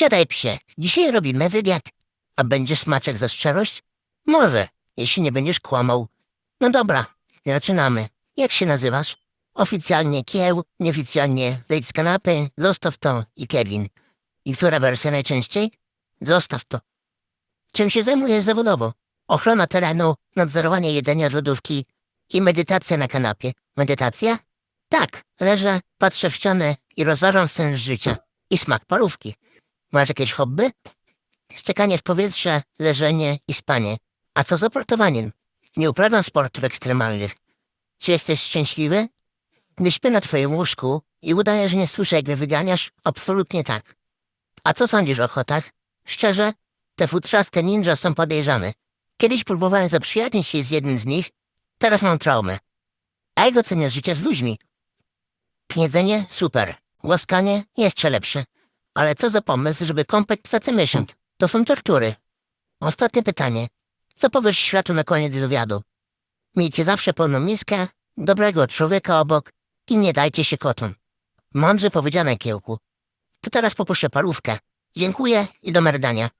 Siadaj psie, dzisiaj robimy wywiad. A będzie smaczek za szczerość? Może, jeśli nie będziesz kłamał. No dobra, zaczynamy. Jak się nazywasz? Oficjalnie Kieł, nieoficjalnie zejdź z kanapy, zostaw to i Kevin. I która wersja najczęściej? Zostaw to. Czym się zajmujesz zawodowo? Ochrona terenu, nadzorowanie jedzenia z lodówki i medytacja na kanapie. Medytacja? Tak, leżę, patrzę w ścianę i rozważam sens życia i smak parówki. Masz jakieś hobby? Sczekanie w powietrze, leżenie i spanie. A co z oportowaniem? Nie uprawiam sportów ekstremalnych. Czy jesteś szczęśliwy? Gdy śpię na twoim łóżku i udaję, że nie słyszę, jak mnie wyganiasz, absolutnie tak. A co sądzisz o ochotach? Szczerze, te futrzaste ninja są podejrzane. Kiedyś próbowałem zaprzyjaźnić się z jednym z nich, teraz mam traumę. A jak oceniasz życie z ludźmi? Jedzenie? Super. Łaskanie? Jeszcze lepsze. Ale co za pomysł, żeby kąpać co miesiąc? To są tortury. Ostatnie pytanie. Co powiesz światu na koniec wywiadu? Miejcie zawsze pełną miskę, dobrego człowieka obok i nie dajcie się kotom. Mądrze powiedziane, kiełku. To teraz poproszę parówkę. Dziękuję i do merdania.